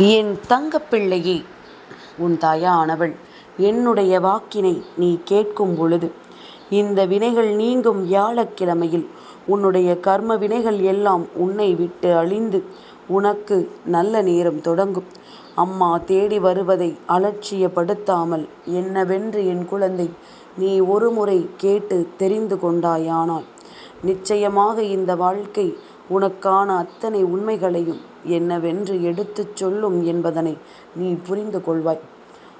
என் தங்கப்பிள்ளையே உன் தாயானவள் என்னுடைய வாக்கினை நீ கேட்கும் பொழுது இந்த வினைகள் நீங்கும் வியாழக்கிழமையில் உன்னுடைய கர்ம வினைகள் எல்லாம் உன்னை விட்டு அழிந்து உனக்கு நல்ல நேரம் தொடங்கும். அம்மா தேடி வருவதை அலட்சியப்படுத்தாமல் என்னவென்று என் குழந்தை நீ ஒருமுறை கேட்டு தெரிந்து கொண்டாயானால் நிச்சயமாக இந்த வாழ்க்கை உனக்கான அத்தனை உண்மைகளையும் என்னவென்று எடுத்துச் சொல்லும் என்பதனை நீ புரிந்து கொள்வாய்.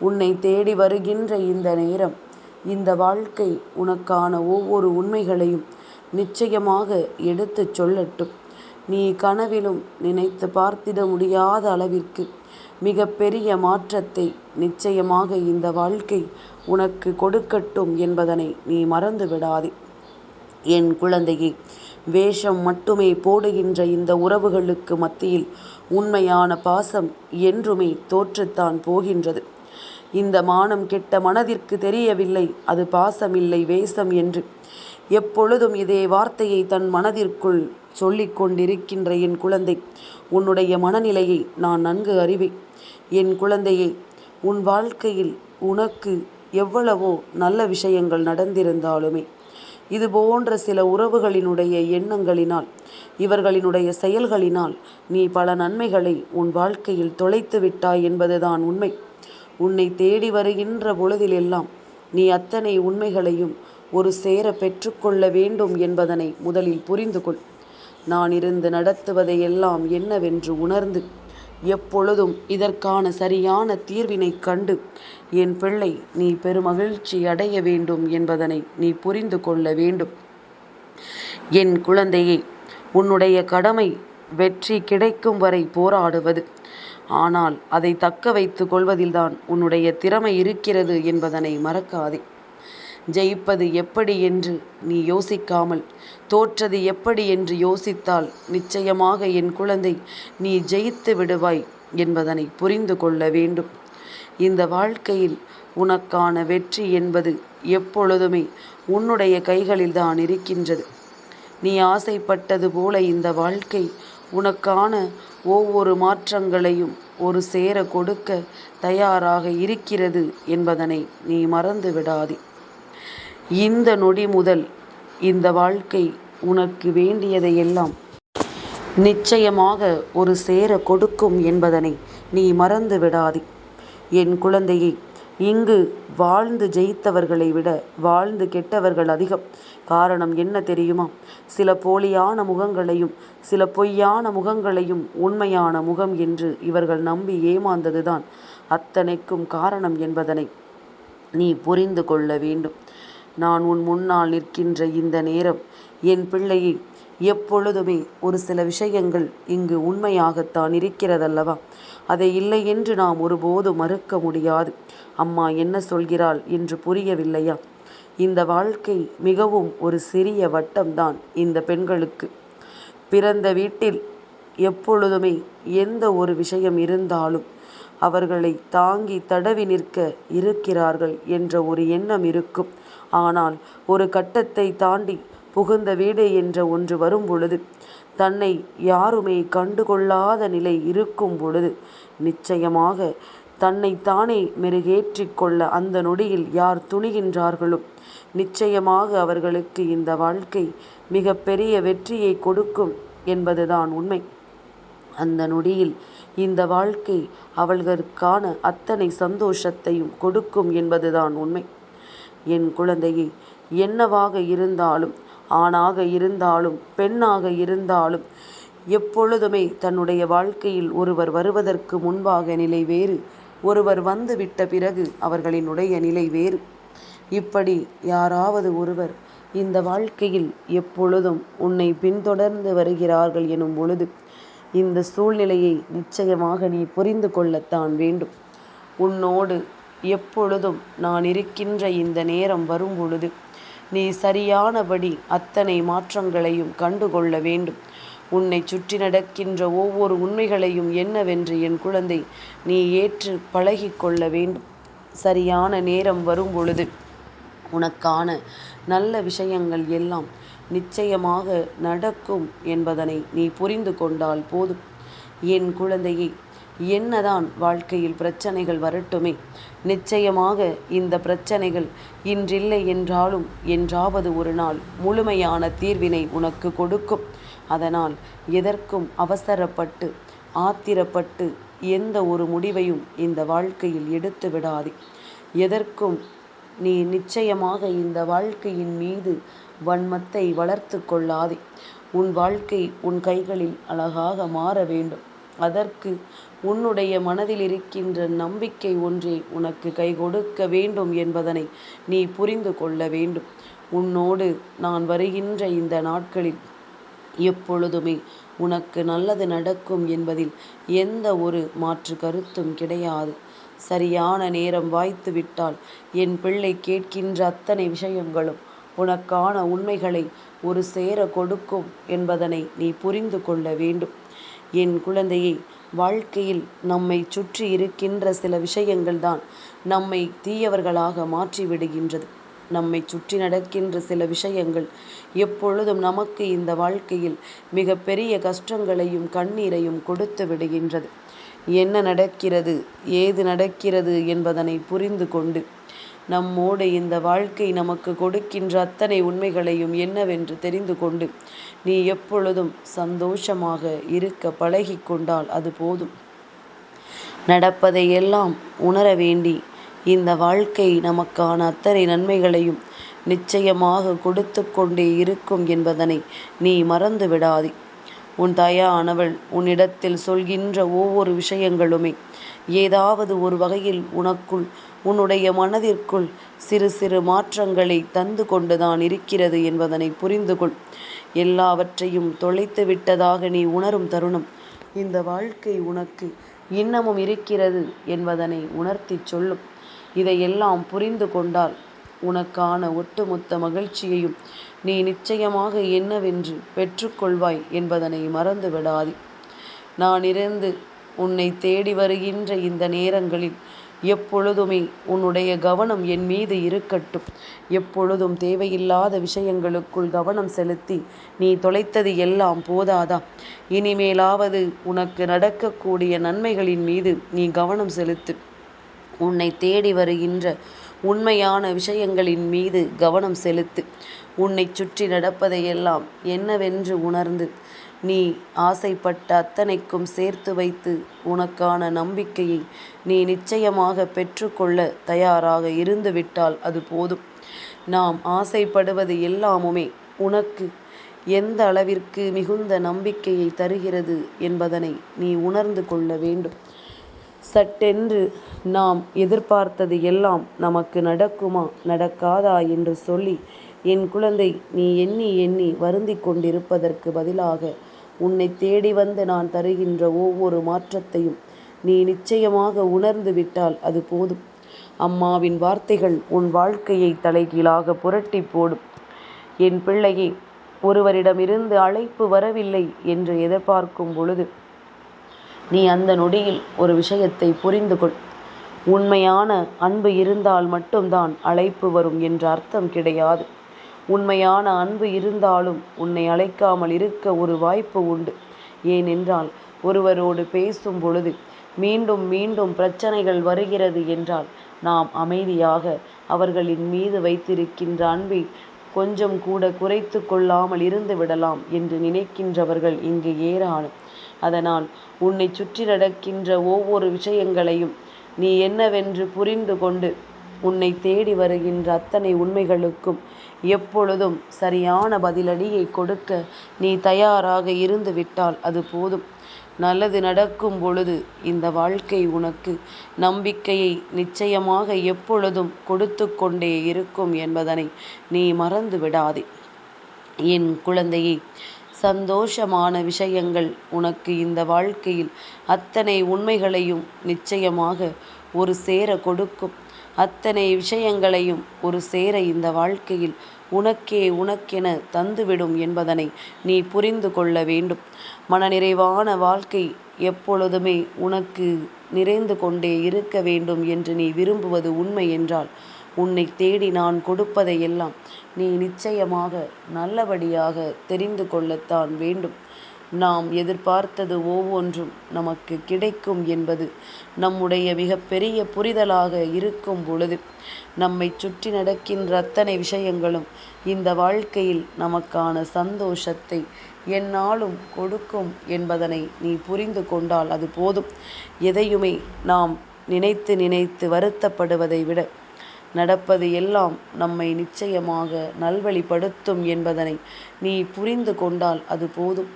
உன்னை தேடி வருகின்ற இந்த நேரம் இந்த வாழ்க்கை உனக்கான ஒவ்வொரு உண்மைகளையும் நிச்சயமாக எடுத்துச் சொல்லட்டும். நீ கனவிலும் நினைத்து பார்த்திட முடியாத அளவிற்கு மிக பெரிய மாற்றத்தை நிச்சயமாக இந்த வாழ்க்கை உனக்கு கொடுக்கட்டும் என்பதனை நீ மறந்து விடாதே என் குழந்தையே வேஷம் மட்டுமே போடுகின்ற இந்த உறவுகளுக்கு மத்தியில் உண்மையான பாசம் என்றுமே தோற்றுத்தான் போகின்றது. இந்த மானம் கெட்ட மனதிற்கு தெரியவில்லை அது பாசமில்லை வேஷம் என்று. எப்பொழுதும் இதே வார்த்தையை தன் மனதிற்குள் சொல்லிக் கொண்டிருக்கின்ற என் குழந்தை உன்னுடைய மனநிலையை நான் நன்கு அறிவேன். என் குழந்தையை உன் வாழ்க்கையில் உனக்கு எவ்வளவோ நல்ல விஷயங்கள் நடந்திருந்தாலுமே இது போன்ற சில உறவுகளினுடைய எண்ணங்களினால் இவர்களினுடைய செயல்களினால் நீ பல நன்மைகளை உன் வாழ்க்கையில் தொலைத்து விட்டாய் என்பதுதான் உண்மை. உன்னை தேடி வருகின்ற பொழுதிலெல்லாம் நீ அத்தனை உண்மைகளையும் ஒரு சேர பெற்றுக்கொள்ள வேண்டும் என்பதனை முதலில் புரிந்து கொள் நான் இருந்து நடத்துவதையெல்லாம் என்னவென்று உணர்ந்து எப்பொழுதும் இதற்கான சரியான தீர்வினை கண்டு என் பிள்ளை நீ பெருமகிழ்ச்சி அடைய வேண்டும் என்பதனை நீ புரிந்து கொள்ள வேண்டும். என் குழந்தையே உன்னுடைய கடமை வெற்றி கிடைக்கும் வரை போராடுவது. ஆனால் அதை தக்க வைத்து கொள்வதில்தான் உன்னுடைய திறமை இருக்கிறது என்பதனை மறக்காதே. ஜெயிப்பது எப்படி என்று நீ யோசிக்காமல் தோற்றது எப்படி என்று யோசித்தால் நிச்சயமாக என் குழந்தை நீ ஜெயித்து விடுவாய் என்பதனை புரிந்து கொள்ள வேண்டும். இந்த வாழ்க்கையில் உனக்கான வெற்றி என்பது எப்பொழுதுமே உன்னுடைய கைகளில்தான் இருக்கின்றது. நீ ஆசைப்பட்டது போல இந்த வாழ்க்கை உனக்கான ஒவ்வொரு மாற்றங்களையும் ஒரு சேர கொடுக்க தயாராக இருக்கிறது என்பதனை நீ மறந்து விடாதே இந்த நொடி முதல் இந்த வாழ்க்கை உனக்கு வேண்டியதையெல்லாம் நிச்சயமாக ஒரு சேர கொடுக்கும் என்பதனை நீ மறந்து விடாதே. என் குழந்தையை இங்கு வாழ்ந்து ஜெயித்தவர்களை விட வாழ்ந்து கெட்டவர்கள் அதிகம். காரணம் என்ன தெரியுமா? சில போலியான முகங்களையும் சில பொய்யான முகங்களையும் உண்மையான முகம் என்று இவர்கள் நம்பி ஏமாந்ததுதான் அத்தனைக்கும் காரணம் என்பதனை நீ புரிந்து கொள்ள வேண்டும். நான் உன் முன்னால் நிற்கின்ற இந்த நேரம் என் பிள்ளையை எப்பொழுதுமே ஒரு சில விஷயங்கள் இங்கு உண்மையாகத்தான் இருக்கிறதல்லவா? அதை இல்லை என்று நாம் ஒருபோது மறுக்க முடியாது. அம்மா என்ன சொல்கிறாள் என்று புரியவில்லையா? இந்த வாழ்க்கை மிகவும் ஒரு சிறிய வட்டம்தான் இந்த பெண்களுக்கு. பிறந்த வீட்டில் எப்பொழுதுமே எந்த ஒரு விஷயம் இருந்தாலும் அவர்களை தாங்கி தடவி நிற்க இருக்கிறார்கள் என்ற ஒரு எண்ணம் இருக்கும். ஆனால் ஒரு கட்டத்தை தாண்டி புகுந்த வீடு என்ற ஒன்று வரும் பொழுது தன்னை யாருமே கண்டுகொள்ளாத நிலை இருக்கும் பொழுது நிச்சயமாக தன்னை தானே கொள்ள அந்த நொடியில் யார் துணிகின்றார்களோ நிச்சயமாக அவர்களுக்கு இந்த வாழ்க்கை மிக பெரிய வெற்றியை கொடுக்கும் என்பதுதான் உண்மை. அந்த நொடியில் இந்த வாழ்க்கை அவர்களுக்கான அத்தனை சந்தோஷத்தையும் கொடுக்கும் என்பதுதான் உண்மை. என் குழந்தையை என்னவாக இருந்தாலும் ஆணாக இருந்தாலும் பெண்ணாக இருந்தாலும் எப்பொழுதுமே தன்னுடைய வாழ்க்கையில் ஒருவர் வருவதற்கு முன்பாக நிலை வேறு. ஒருவர் வந்து விட்ட பிறகு அவர்களினுடைய நிலை வேறு. இப்படி யாராவது ஒருவர் இந்த வாழ்க்கையில் எப்பொழுதும் உன்னை பின்தொடர்ந்து வருகிறார்கள் எனும் பொழுது இந்த சூழ்நிலையை நிச்சயமாக நீ புரிந்து கொள்ளத்தான் வேண்டும். உன்னோடு எப்பொழுதும் நான் இருக்கின்ற இந்த நேரம் வரும்பொழுது நீ சரியானபடி அத்தனை மாற்றங்களையும் கண்டுகொள்ள வேண்டும். உன்னை சுற்றி நடக்கின்ற ஒவ்வொரு உண்மைகளையும் என்னவென்று என் குழந்தை நீ ஏற்று பழகிக்கொள்ள வேண்டும். சரியான நேரம் வரும்பொழுது உனக்கான நல்ல விஷயங்கள் எல்லாம் நிச்சயமாக நடக்கும் என்பதனை நீ புரிந்து கொண்டால் போதும். என் குழந்தையை என்னதான் வாழ்க்கையில் பிரச்சனைகள் வரட்டுமே. நிச்சயமாக இந்த பிரச்சனைகள் இன்றில்லை என்றாலும் என்றாவது ஒரு நாள் முழுமையான தீர்வினை உனக்கு கொடுக்கும். அதனால் எதற்கும் அவசரப்பட்டு ஆத்திரப்பட்டு எந்த ஒரு முடிவையும் இந்த வாழ்க்கையில் எடுத்து விடாதே. எதற்கும் நீ நிச்சயமாக இந்த வாழ்க்கையின் மீது வன்மத்தை வளர்த்து கொள்ளாதே. உன் வாழ்க்கை உன் கைகளில் அழகாக மாற வேண்டும். அதற்கு உன்னுடைய மனதில் இருக்கின்ற நம்பிக்கை ஒன்றே உனக்கு கை கொடுக்க வேண்டும் என்பதனை நீ புரிந்து கொள்ள வேண்டும். உன்னோடு நான் வருகின்ற இந்த நாட்களில் எப்பொழுதுமே உனக்கு நல்லது நடக்கும் என்பதில் எந்த ஒரு மாற்று கருத்தும் கிடையாது. சரியான நேரம் வாய்த்து விட்டால் என் பிள்ளை கேட்கின்ற அத்தனை விஷயங்களும் உனக்கான உண்மைகளை ஒரு சேர கொடுக்கும் என்பதனை நீ புரிந்து கொள்ள வேண்டும். என் குழந்தையை வாழ்க்கையில் நம்மை சுற்றி இருக்கின்ற சில விஷயங்கள் தான் நம்மை தீயவர்களாக மாற்றி விடுகின்றது நம்மை சுற்றி நடக்கின்ற சில விஷயங்கள் எப்பொழுதும் நமக்கு இந்த வாழ்க்கையில் மிக பெரிய கஷ்டங்களையும் கண்ணீரையும் கொடுத்து விடுகின்றது. என்ன நடக்கிறது ஏது நடக்கிறது என்பதனை புரிந்து கொண்டு நம்மோடு இந்த வாழ்க்கை நமக்கு கொடுக்கின்ற அத்தனை உண்மைகளையும் என்னவென்று தெரிந்து கொண்டு நீ எப்பொழுதும் சந்தோஷமாக இருக்க பழகி கொண்டால் அது போதும். நடப்பதை எல்லாம் உணர வேண்டி இந்த வாழ்க்கை நமக்கான அத்தனை நன்மைகளையும் நிச்சயமாக கொடுத்து கொண்டே இருக்கும் என்பதனை நீ மறந்து விடாதே உன் தாயானவள் உன்னிடத்தில் சொல்கின்ற ஒவ்வொரு விஷயங்களுமே. ஏதாவது ஒரு வகையில் உனக்குள் உன்னுடைய மனதிற்குள் சிறு சிறு மாற்றங்களை தந்து கொண்டுதான் இருக்கிறது என்பதனை புரிந்து கொள் எல்லாவற்றையும் தொலைத்து விட்டதாக நீ உணரும் தருணம். இந்த வாழ்க்கை உனக்கு இன்னமும் இருக்கிறது என்பதனை உணர்த்தி சொல்லும். இதையெல்லாம் புரிந்து கொண்டால் உனக்கான ஒட்டுமொத்த மகிழ்ச்சியையும் நீ நிச்சயமாக என்னவென்று பெற்றுக்கொள்வாய் என்பதனை மறந்து விடாதே நான் இருந்து உன்னை தேடி வருகின்ற இந்த நேரங்களில் எப்பொழுதுமே உன்னுடைய கவனம் என் மீது இருக்கட்டும். எப்பொழுதும் தேவையில்லாத விஷயங்களுக்குள் கவனம் செலுத்தி நீ தொலைத்தது எல்லாம் போதாதா? இனிமேலாவது உனக்கு நடக்கக்கூடிய நன்மைகளின் மீது நீ கவனம் செலுத்து. உன்னை தேடி வருகின்ற உண்மையான விஷயங்களின் மீது கவனம் செலுத்து. உன்னை சுற்றி நடப்பதையெல்லாம் என்னவென்று உணர்ந்து நீ ஆசைப்பட்ட அத்தனைக்கும் சேர்த்து வைத்து உனக்கான நம்பிக்கையை நீ நிச்சயமாக பெற்றுக்கொள்ள தயாராக இருந்துவிட்டால் அது போதும். நாம் ஆசைப்படுவது எல்லாமுமே உனக்கு எந்த அளவிற்கு மிகுந்த நம்பிக்கையை தருகிறது என்பதனை நீ உணர்ந்து கொள்ள வேண்டும். சட்டென்று நாம் எதிர்பார்த்தது எல்லாம் நமக்கு நடக்குமா? நடக்காதா? என்று சொல்லி என் குழந்தை நீ எண்ணி எண்ணி வருந்தி கொண்டிருப்பதற்கு பதிலாக உன்னை தேடி வந்து நான் தருகின்ற ஒவ்வொரு மாற்றத்தையும் நீ நிச்சயமாக உணர்ந்து விட்டால் அது போதும். அம்மாவின் வார்த்தைகள் உன் வாழ்க்கையை தலைகீழாக புரட்டி போடும். என் பிள்ளையை ஒருவரிடமிருந்து அழைப்பு வரவில்லை என்று எதிர்பார்க்கும் பொழுது நீ அந்த நொடியில் ஒரு விஷயத்தை புரிந்து கொள். உண்மையான அன்பு இருந்தால் மட்டும்தான் அழைப்பு வரும் என்ற அர்த்தம் கிடையாது. உண்மையான அன்பு இருந்தாலும் உன்னை அழைக்காமல் இருக்க ஒரு வாய்ப்பு உண்டு. ஏனென்றால் ஒருவரோடு பேசும் பொழுது மீண்டும் மீண்டும் பிரச்சனைகள் வருகிறது என்றால் நாம் அமைதியாக அவர்களின் மீது வைத்திருக்கின்ற அன்பை கொஞ்சம் கூட குறைத்து கொள்ளாமல் இருந்து விடலாம் என்று நினைக்கின்றவர்கள் இங்கு ஏராளம். அதனால் உன்னை சுற்றி நடக்கின்ற ஒவ்வொரு விஷயங்களையும் நீ என்னவென்று புரிந்து கொண்டு உன்னை தேடி வருகின்ற அத்தனை உண்மைகளுக்கும் எப்பொழுதும் சரியான பதிலடியை கொடுக்க நீ தயாராக இருந்து விட்டால் அது போதும். நல்லது நடக்கும் பொழுது இந்த வாழ்க்கை உனக்கு நம்பிக்கையை நிச்சயமாக எப்பொழுதும் கொடுத்து கொண்டே இருக்கும் என்பதனை நீ மறந்து விடாதே. என் குழந்தையை சந்தோஷமான விஷயங்கள் உனக்கு இந்த வாழ்க்கையில் அத்தனை உண்மைகளையும் நிச்சயமாக ஒரு சேர கொடுக்கும். அத்தனை விஷயங்களையும் ஒரு சேர இந்த வாழ்க்கையில் உனக்கே உனக்கென தந்துவிடும் என்பதனை நீ புரிந்து கொள்ள வேண்டும். மனநிறைவான வாழ்க்கை எப்பொழுதுமே உனக்கு நிறைந்து கொண்டே இருக்க வேண்டும் என்று நீ விரும்புவது உண்மை என்றால் உன்னை தேடி நான் கொடுப்பதையெல்லாம் நீ நிச்சயமாக நல்லபடியாக தெரிந்து கொள்ளத்தான் வேண்டும். நாம் எதிர்பார்த்தது ஒவ்வொன்றும் நமக்கு கிடைக்கும் என்பது நம்முடைய மிகப்பெரிய புரிதலாக இருக்கும் பொழுது நம்மை சுற்றி நடக்கின்ற அத்தனை விஷயங்களும் இந்த வாழ்க்கையில் நமக்கான சந்தோஷத்தை என்னாலும் கொடுக்கும் என்பதனை நீ புரிந்து கொண்டால் அது போதும். எதையுமே நாம் நினைத்து நினைத்து வருத்தப்படுவதை விட நடப்பது எல்லாம் நம்மை நிச்சயமாக நல்வழிப்படுத்தும் என்பதனை நீ புரிந்து கொண்டால் அது போதும்.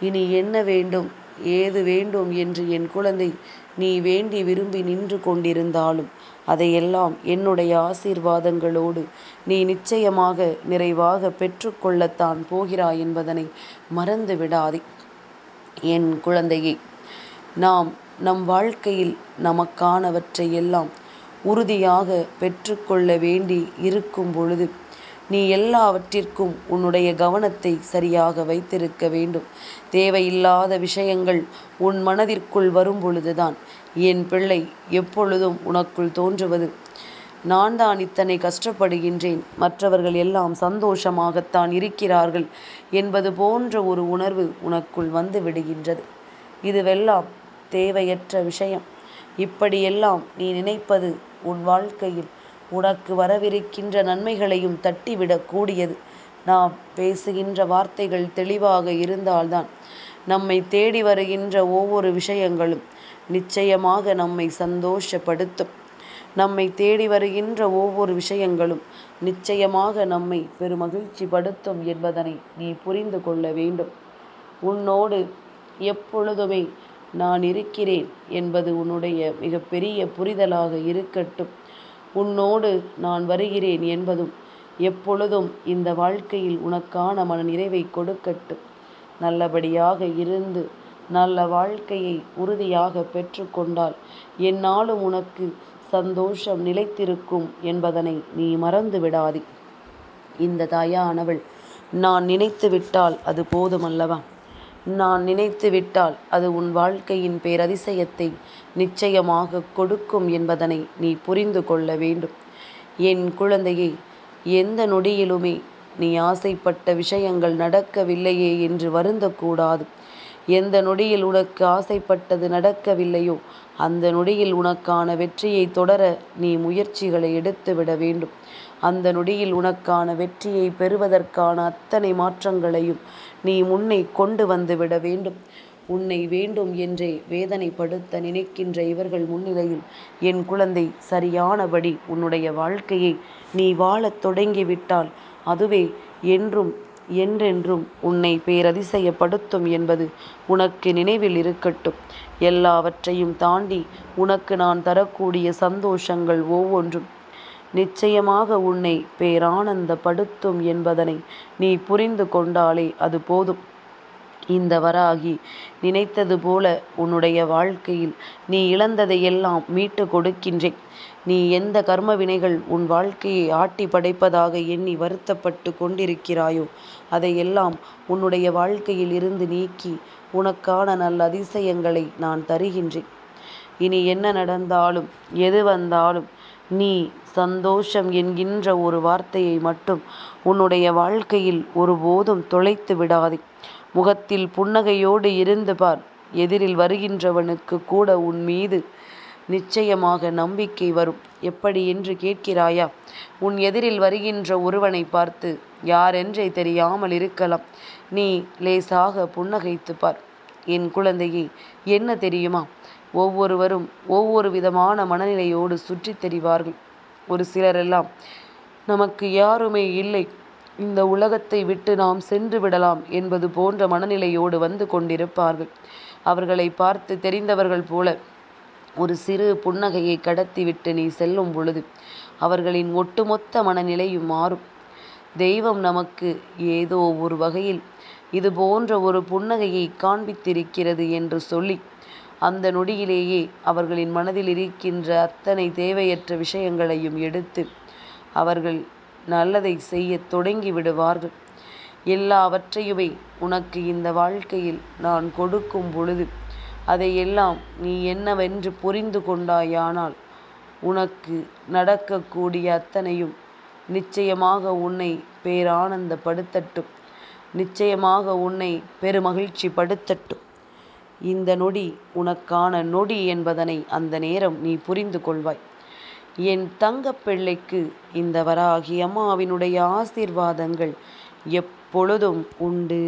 இனி என்ன வேண்டும்? ஏது வேண்டும் என்று என் குழந்தை நீ வேண்டி விரும்பி நின்று கொண்டிருந்தாலும் அதையெல்லாம் என்னுடைய ஆசீர்வாதங்களோடு நீ நிச்சயமாக நிறைவாக பெற்றுக்கொள்ளத்தான் போகிறாய் என்பதனை மறந்து விடாதே. என் குழந்தையே நாம் நம் வாழ்க்கையில் நமக்கானவற்றை எல்லாம் உறுதியாக பெற்றுக்கொள்ள வேண்டி இருக்கும் பொழுது நீ எல்லாவற்றிற்கும் உன்னுடைய கவனத்தை சரியாக வைத்திருக்க வேண்டும். தேவையில்லாத விஷயங்கள் உன் மனதிற்குள் வரும் பொழுதுதான் என் பிள்ளை எப்பொழுதும் உனக்குள் தோன்றுவது. நான் தான் இத்தனை கஷ்டப்படுகின்றேன். மற்றவர்கள் எல்லாம் சந்தோஷமாகத்தான் இருக்கிறார்கள் என்பது போன்ற ஒரு உணர்வு உனக்குள் வந்து விடுகின்றது. இதுவெல்லாம் தேவையற்ற விஷயம். இப்படியெல்லாம் நீ நினைப்பது உன் வாழ்க்கையில் உனக்கு வரவிருக்கின்ற நன்மைகளையும் தட்டிவிடக் கூடியது. நாம் பேசுகின்ற வார்த்தைகள் தெளிவாக இருந்தால்தான் நம்மை தேடி வருகின்ற ஒவ்வொரு விஷயங்களும் நிச்சயமாக நம்மை சந்தோஷப்படுத்தும். நம்மை தேடி வருகின்ற ஒவ்வொரு விஷயங்களும் நிச்சயமாக நம்மை பெருமகிழ்ச்சி படுத்தும் என்பதனை நீ புரிந்து கொள்ள வேண்டும். உன்னோடு எப்பொழுதுமே நான் இருக்கிறேன் என்பது உன்னுடைய மிகப்பெரிய புரிதலாக இருக்கட்டும். உன்னோடு நான் வருகிறேன் என்பதும் எப்பொழுதும் இந்த வாழ்க்கையில் உனக்கான மன நிறைவை கொடுக்கட்டும். நல்லபடியாக இருந்து நல்ல வாழ்க்கையை உறுதியாக பெற்றுக்கொண்டால் என்னாலும் உனக்கு சந்தோஷம் நிலைத்திருக்கும் என்பதனை நீ மறந்து விடாதே. இந்த தாயானவள் நான் நினைத்து விட்டால் அது போதுமல்லவா? நான் நினைத்து விட்டால் அது உன் வாழ்க்கையின் பேரதிசயத்தை நிச்சயமாக கொடுக்கும் என்பதனை நீ புரிந்து கொள்ள வேண்டும். என் குழந்தையே எந்த நொடியிலுமே நீ ஆசைப்பட்ட விஷயங்கள் நடக்கவில்லையே என்று வருந்தக்கூடாது. எந்த நொடியில் உனக்கு ஆசைப்பட்டது நடக்கவில்லையோ அந்த நொடியில் உனக்கான வெற்றியை தொடர நீ முயற்சிகளை எடுத்துவிட வேண்டும். அந்த நொடியில் உனக்கான வெற்றியை பெறுவதற்கான அத்தனை மாற்றங்களையும் நீ முன்னை கொண்டு வந்து விட வேண்டும். உன்னை வேண்டும் என்றே வேதனைப்படுத்த நினைக்கின்ற இவர்கள் முன்னிலையில் என் குழந்தை சரியானபடி உன்னுடைய வாழ்க்கையை நீ வாழத் தொடங்கிவிட்டால் அதுவே என்றும் என்றென்றும் உன்னை பேரதிசயப்படுத்தும் என்பது உனக்கு நினைவில் இருக்கட்டும். எல்லாவற்றையும் தாண்டி உனக்கு நான் தரக்கூடிய சந்தோஷங்கள் ஒவ்வொன்றும் நிச்சயமாக உன்னை பேரானந்தப்படுத்தும் என்பதனை நீ புரிந்து கொண்டாலே அது போதும். இந்த வராகி நினைத்தது போல உன்னுடைய வாழ்க்கையில் நீ இழந்ததையெல்லாம் மீட்டு கொடுக்கின்றேன். நீ எந்த கர்ம வினைகள் உன் வாழ்க்கையை ஆட்டி படைப்பதாக எண்ணி வருத்தப்பட்டு கொண்டிருக்கிறாயோ அதையெல்லாம் உன்னுடைய வாழ்க்கையில் இருந்து நீக்கி உனக்கான நல்ல அதிசயங்களை நான் தருகின்றேன். இனி என்ன நடந்தாலும் எது வந்தாலும் நீ சந்தோஷம் என்கின்ற ஒரு வார்த்தையை மட்டும் உன்னுடைய வாழ்க்கையில் ஒருபோதும் தொலைத்து விடாதே. முகத்தில் புன்னகையோடு இருந்து பார். எதிரில் வருகின்றவனுக்கு கூட உன் மீது நிச்சயமாக நம்பிக்கை வரும். எப்படி என்று கேட்கிறாயா? உன் எதிரில் வருகின்ற ஒருவனை பார்த்து யாரென்றே தெரியாமல் இருக்கலாம். நீ லேசாக புன்னகைத்து பார். என் குழந்தையே என்ன தெரியுமா? ஒவ்வொருவரும் ஒவ்வொரு விதமான மனநிலையோடு சுற்றித் தெரிவார்கள். ஒரு சிலரெல்லாம் நமக்கு யாருமே இல்லை. இந்த உலகத்தை விட்டு நாம் சென்று விடலாம் என்பது போன்ற மனநிலையோடு வந்து கொண்டிருப்பார்கள். அவர்களை பார்த்து தெரிந்தவர்கள் போல ஒரு சிறு புன்னகையை கடத்திவிட்டு நீ செல்லும் பொழுது அவர்களின் ஒட்டுமொத்த மனநிலையும் மாறும். தெய்வம் நமக்கு ஏதோ ஒரு வகையில் இது போன்ற ஒரு புன்னகையை காண்பித்திருக்கிறது என்று சொல்லி அந்த நொடியிலேயே அவர்களின் மனதில் இருக்கின்ற அத்தனை தேவையற்ற விஷயங்களையும் எடுத்து அவர்கள் நல்லதை செய்ய தொடங்கி விடுவார்கள். எல்லாவற்றையுமே உனக்கு இந்த வாழ்க்கையில் நான் கொடுக்கும் பொழுது அதையெல்லாம் நீ என்னவென்று புரிந்து கொண்டாயானால் உனக்கு நடக்கக்கூடிய அத்தனையும் நிச்சயமாக உன்னை பேரானந்தப்படுத்தட்டும். நிச்சயமாக உன்னை பெருமகிழ்ச்சி படுத்தட்டும் இந்த நொடி உனக்கான நொடி என்பதனை அந்த நேரம் நீ புரிந்து கொள்வாய். என் தங்கப்பிள்ளைக்கு இந்த வராகி அம்மாவினுடைய ஆசீர்வாதங்கள் எப்பொழுதும் உண்டு.